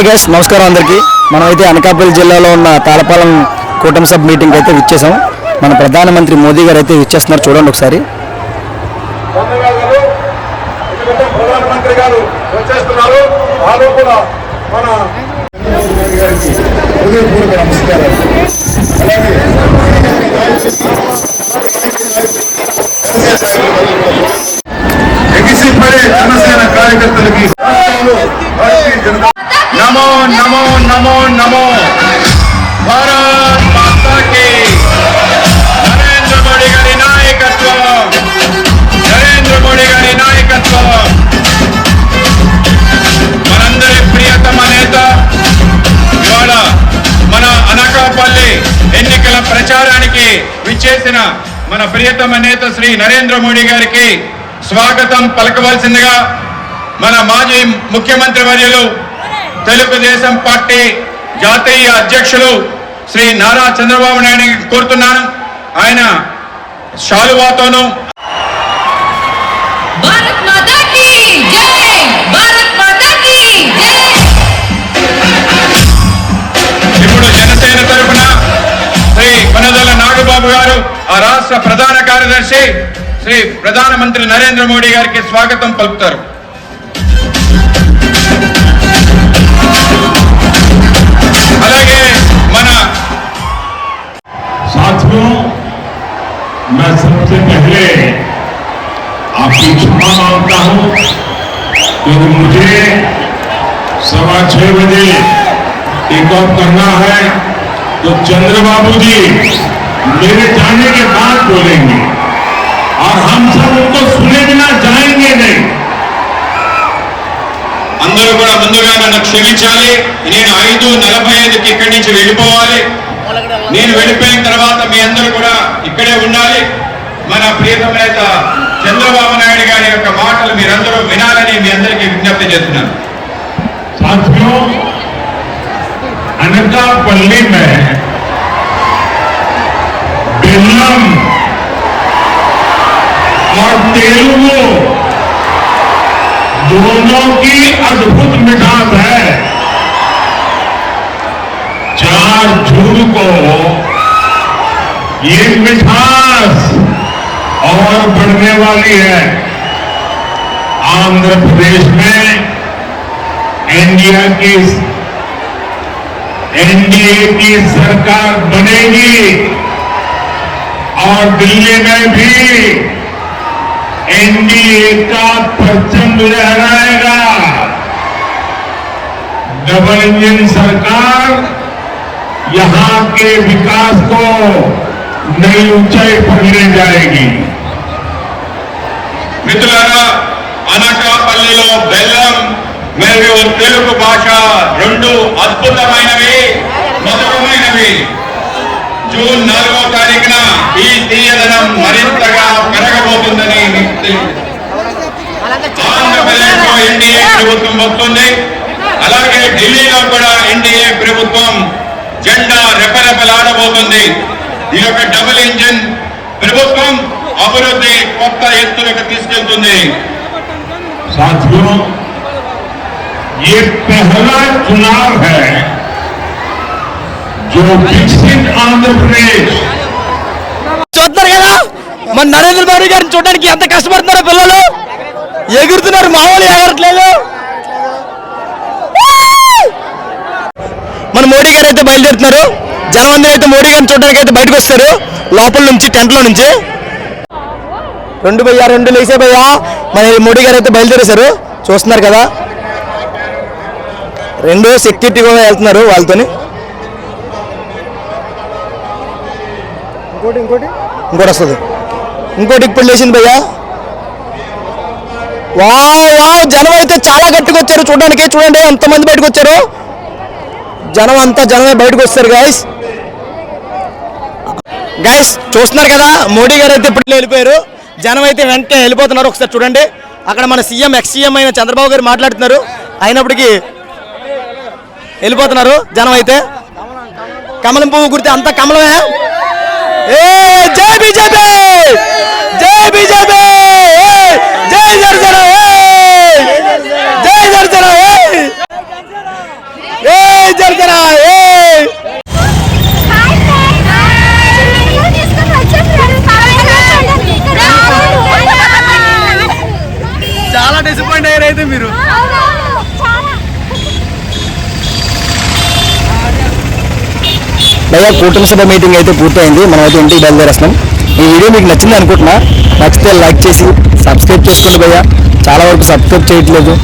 Hi guys నమస్కారం అందరికీ. మనమైతే అనకాపల్లి జిల్లాలో ఉన్న తాళపాలెం కూటమి సబ్ మీటింగ్ అయితే విచ్చేసాం మన ప్రధానమంత్రి మోదీ గారు అయితే విచ్చేస్తున్నారు చూడండి ఒకసారి. ప్రధానమంత్రి గారు వచ్చేస్తున్నారు మన ఎగిసిపడే జనసేన కార్యకర్తలకి నమో నమో నమో నమో. భారత్ మాతాకి నరేంద్ర మోడీ గారి నాయకత్వం. నరేంద్ర మోడీ గారి నాయకత్వం. మనందరి ప్రియతమ నేత ఇవాళ మన అనకాపల్లి ఎన్నికల ప్రచారానికి విచ్చేసిన మన ప్రియతమ నేత శ్రీ నరేంద్ర మోడీ గారికి స్వాగతం పలకవలసిందిగా మన మాజీ ముఖ్యమంత్రి వర్యులు తెలుగుదేశం పార్టీ జాతీయ అధ్యక్షులు శ్రీ నారా చంద్రబాబు నాయుడు కోరుతున్నాను. ఆయన శాలువాతోను ఇప్పుడు జనసేన తరఫున శ్రీ కొనదల నాగబాబు గారు ఆ రాష్ట్ర ప్రధాన కార్యదర్శి శ్రీ ప్రధానమంత్రి నరేంద్ర మోడీ గారికి స్వాగతం పలుకుతారు. मैं सबसे पहले आपकी क्षमा मांगता हूं क्योंकि मुझे सवा छह बजे टेक ऑफ करना है तो चंद्रबाबू जी मेरे जाने के बाद बोलेंगे और हम सब उनको सुने बिना जाएंगे नहीं అందరూ కూడా ముందుగా నన్ను క్షమించాలి నేను ఐదు నలభై ఐదుకి ఇక్కడి నుంచి వెళ్ళిపోవాలి నేను వెళ్ళిపోయిన తర్వాత మీ అందరూ కూడా ఇక్కడే ఉండాలి మన ప్రియతమ నేత చంద్రబాబు నాయుడు గారి యొక్క మాటలు మీరందరూ వినాలని మీ అందరికీ విజ్ఞప్తి చేస్తున్నాను साथियों अनकापल्ली में बेलम और तेलुगु दोनों की अद्भुत मिठास है चार जून को ये मिठास और बढ़ने वाली है। आंध्र प्रदेश में इंडिया की एनडीए की सरकार बनेगी और दिल्ली में भी एनडीए का परचम लहराएगा। डबल इंजन सरकार यहां के विकास को नई ऊंचाई पर ले जाएगी మిత్రులారా అనకాపల్లిలో బెల్లం మరియు తెలుగు భాష రెండు అద్భుతమైనవి మధురమైనవి జూన్ నాలుగో తారీఖున ఈ తీయదనం మరింతగా పెరగబోతుందని మీకు తెలియదు ఆంధ్రప్రదేశ్ లో ఎన్డీఏ ప్రభుత్వం వస్తుంది అలాగే ఢిల్లీలో కూడా ఎన్డీఏ ప్రభుత్వం జెండా రెపరెపలాడబోతుంది ఈ యొక్క డబుల్ ఇంజిన్ ప్రభుత్వం అభివృద్ధి కొత్త ఎత్తులకు తీసుకెళ్తుంది साथियों ये पहला चुनाव है जो विकसित आंध्र प्रदेश చూస్తున్నారు కదా మన నరేంద్ర మోడీ గారిని చూడడానికి అయితే బయలుదేరుతున్నారు. జనం అందరూ అయితే మోడీ గారిని చూడడానికి అయితే బయటకు వస్తారు. లోపల నుంచి టెంట్లో నుంచి. రెండు భయ్యా రెండు లేసే భయ్యా. మన మోడీ గారు అయితే బయలుదేరేశారు. చూస్తున్నారు కదా. రెండు సెక్యూరిటీ కూడా వెళ్తున్నారు వాళ్ళతోని. ఇంకోటి ఇంకోటి. ఇంకోటి వస్తుంది. ఇంకోటి ఇప్పుడు లేచింది భయ్యా. వావ్ వావ్ జనం అయితే చాలా గట్టిగా వచ్చారు చూడడానికి. చూడండి ఎంతమంది బయటకు వచ్చారు. జనం అంతా జనమే బయటకు వస్తారు గాయస్ గాయస్ చూస్తున్నారు కదా మోడీ గారు అయితే ఇప్పుడు వెళ్ళిపోయారు. జనం అయితే వెంటనే వెళ్ళిపోతున్నారు. ఒకసారి చూడండి. అక్కడ మన సీఎం ఎక్స్ సీఎం అయిన చంద్రబాబు గారు మాట్లాడుతున్నారు. అయినప్పటికీ వెళ్ళిపోతున్నారు జనం అయితే. కమలం పువ్వు గుర్తి అంత కమలమే? ఏ జై బీజేపీ! జై బీజేపీ! జై జై జనసేన! అయితే మీరు. భయ్యా కూటమి సభ మీటింగ్ అయితే పూర్తయింది. మనం అయితే ఇంటికి బయలుదేరేస్తున్నాం. ఈ వీడియో మీకు నచ్చింది అనుకుంటున్నా నచ్చితే లైక్ చేసి సబ్స్క్రైబ్ చేసుకోండి భయ్యా. చాలా వరకు సబ్స్క్రైబ్ చేయట్లేదు.